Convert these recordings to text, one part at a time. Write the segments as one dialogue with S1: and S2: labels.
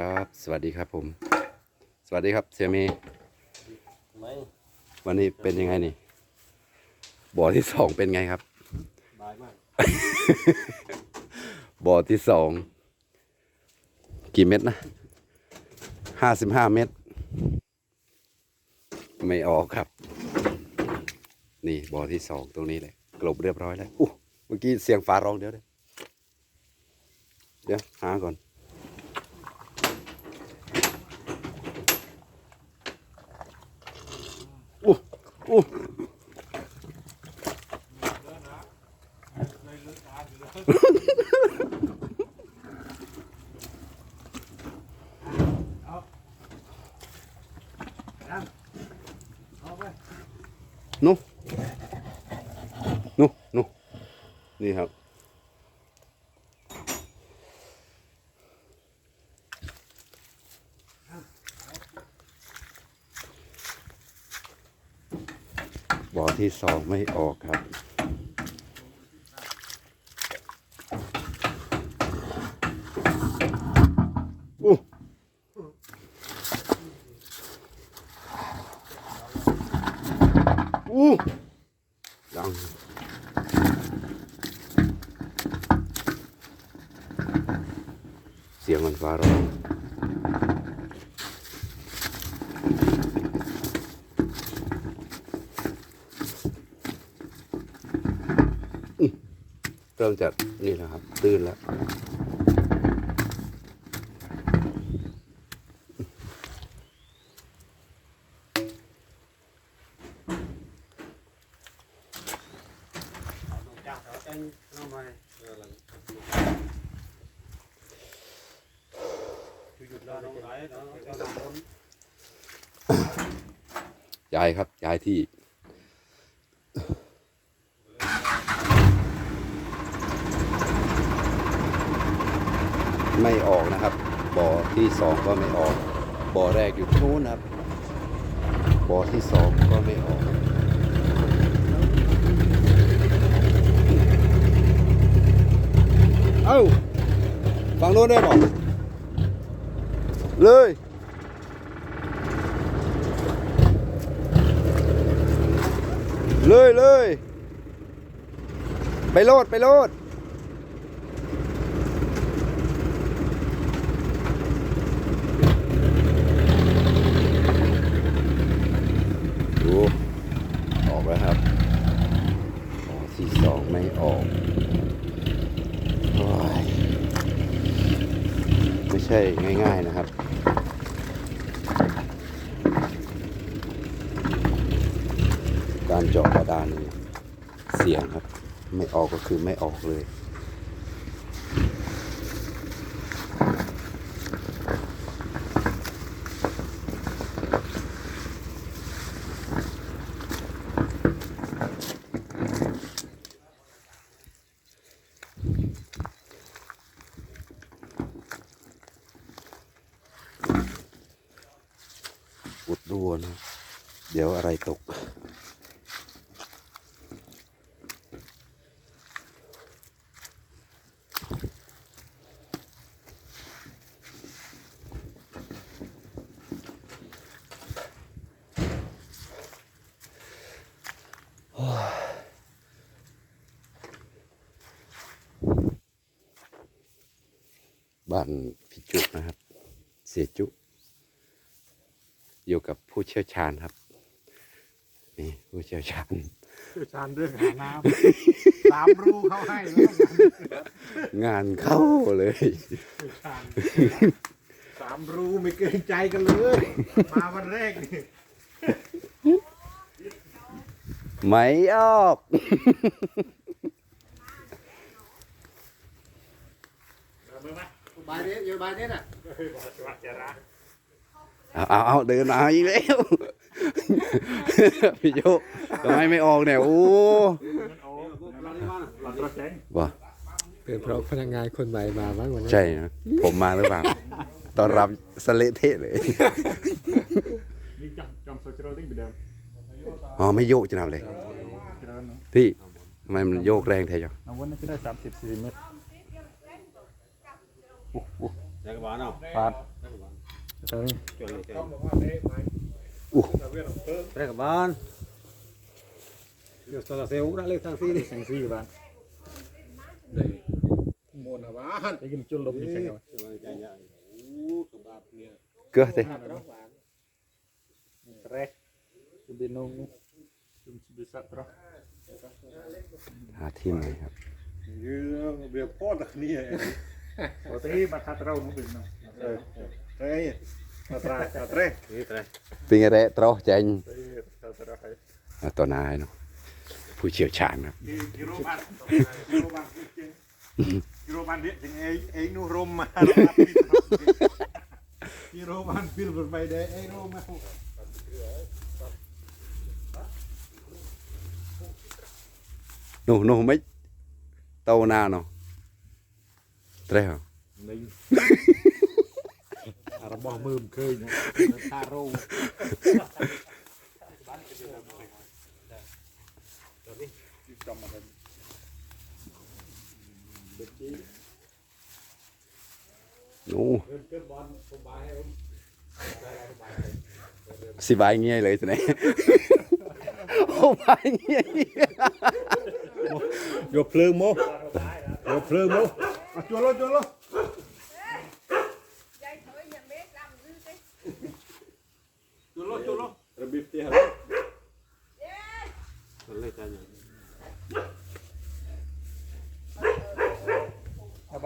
S1: ครับ สวัสดีครับผม สวัสดีครับเสียเมย์
S2: ไม่
S1: วันนี้เป็นยังไงนี่ บ่อที่สองเป็นไงครับ
S2: บายมาก
S1: บ่อที่สอง กี่เม็ดนะห้าสิบห้าเม็ดไม่ออกครับ นี่บ่อที่สองตรงนี้เลยกลบเรียบร้อยแล้วอู้เมื่อกี้เสียงฟ้าร้องเดี๋ยวเดี๋ยวเดี๋ยวหาก่อน นุนุนุนี่ครับ บ่อที่สองไม่ออกครับ อู้ดังเสียงมันฟ้าร้องเริ่มจากนี่แหละครับ ตื้นแล้ว
S2: จ้าเขาใหม่หยุดแล้วน้องไหลแล้วก็น้องคน
S1: ย้ายครับย้ายที่ไม่ออกนะครับบ่อที่สองก็ไม่ออกบ่อแรกอยู่นู้นนะครับบ่อที่สองก็ไม่ออก เอ้าฝั่งโน้นได้บอกเลยเลยเลยไปโลดไปโลดดูออกแล้วครับออกที่สองไม่ออกโอ้ยไม่ใช่ง่าย ๆนะครับ การเจาะบาดาลนี่เสี่ยงครับ ไม่ออกก็คือไม่ออกเลย อุดรัวนะ เดี๋ยวอะไรตก บ้านพิจุนะครับ เสียจุ อยู่กับผู้เชี่ยวชาญครับ นี่ผู้เชี่ยวชาญ
S2: เชี่ยวชาญเรื่องหาน้ำสามรูเขาให้แล้วกัน
S1: งานเข้าเลย
S2: เชี่ยวชาญสามรูไม่เกรงใจกันเลยมาวันแรกนี่
S1: ไม่ออก
S2: บายนี้อยู่บายนี้น่ะ
S1: เอาเอาเอาเดินมาอีกแล้วพี่โยทำไมไม่ออกเนี่ยโอ้ว่า
S3: เป็นเพราะพนักงานคนใหม่มาบ้างวันนี้
S1: ใช่นะผมมาหรือเปล่าตอนรับสะเละเทะเลย
S4: นี่จำจำโซเชียลติ้งไปเดิม
S1: อ๋อไม่โยกจะทำเลย
S4: เจริญเนาะ
S1: พี่ทำไมมันโยกแรงแท้จัง
S4: น้ำวันนี้จะได้สามสิบสี่เมตร
S2: อยากบ้านเอา
S4: ฟาด ตรงนี้
S2: ต้องบอกว่าเด้ไหม
S1: อู้
S2: แต่เวียนเพิ่ม
S3: Rek ban. Yo sto la seu ora le tang sini.
S4: แสงสีบ้าน
S2: โมนบ้าน
S4: ได้กินจุลลมนี่แสงเอา
S1: เกลือเต้
S4: แรกจะเป็นนงจุมบิสัตร
S1: หาที่ใหม่ครับ
S2: ยืมเบียร์พ่อตะนี่
S4: ปกติมาทัดเราหนุ่มเป็นเนาะ
S2: เฮ้ยมาตราตรา
S1: เป็นไงแร่ตรอแจง
S4: เออทัดเราให้
S1: อะตัวนายเนาะผู้เชี่ยวชาญครับ
S2: กิโลบันกิโลบันกิโลบันเนี่ยถึงเองเองนูรมมากิโลบันพิลไปได้เองนูมา
S1: หนูหนูไม่โตหน้าเนาะเตรอ
S4: រ បស់មើលមិនឃើញថារោង
S1: หนูสิบายเงี้ยเลยสิไหนโอ้บายเงี้ย
S2: យកភ្លើងមកយកភ្លើងមកអត់ជួលជួល
S5: dây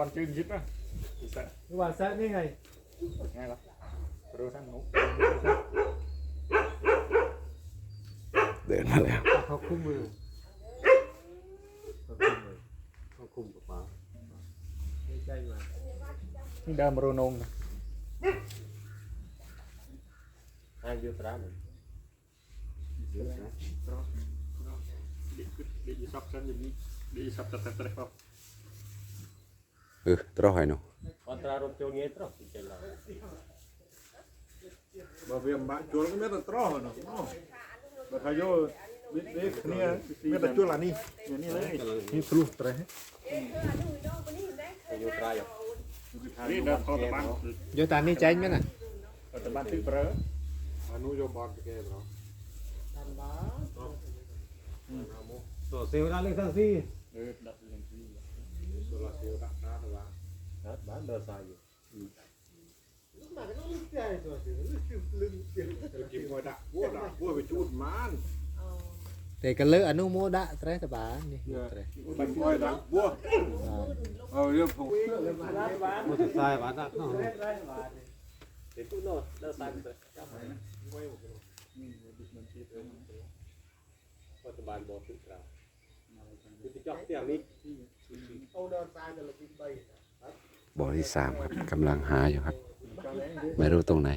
S4: เอาบอลจืนยิบนะบิสัต
S3: Các bạn sẽ như này.
S4: ง่ายละรู้ทั้งหนุ
S1: เดินมาแล้ว
S3: Họ khung mưa. Họ khung của bà. Đây chay mà.
S4: นี่เดิมโรนงนะ
S3: Hai vô tra mình.
S4: ดีดีซับชั้นอย่างนี้ดีซับตัดตัดตัดเข អឺ
S1: ត្រោះហើយនោះអត្រារត់ចូល
S3: ងាយត្រោះចេះឡើយ
S2: បើវាមិនបាក់ចូលមានតែត្រោះនោះបើថាយោមាននេះគ្នាមានតែចូលអានេះនេះនេះនេះព្រោះត្រេះ
S4: យោត្រាយោនេះដល់ខ
S3: តបានយោតានេះ
S4: ចែងមែនណាតបានទីប្រើ
S2: អនុយោបានគេប្រ
S3: តាមបានតោះសេ
S4: វរាលេខសាស៊ីអឺដាក់លេ
S2: ខសាស៊ី โซลาเซล
S3: ล์น้นะวะ bán đờ xài gì
S2: lúc nào cái nó lưng chạy rồi thì nó lưng lưng chạy เดี๋ยว
S3: กินหัวดักบัวบัวไป
S2: จูดมันอ๋อแต่ก็เลิก
S3: อนุโมดะตรสบานนี่ตรไปหัวดัก
S2: หัวเราเรื่องผม
S3: mua thực sai bán đắt nó
S1: บ่อที่สามครับกำลังหาอยู่ครับ ไม่รู้ตรงไหน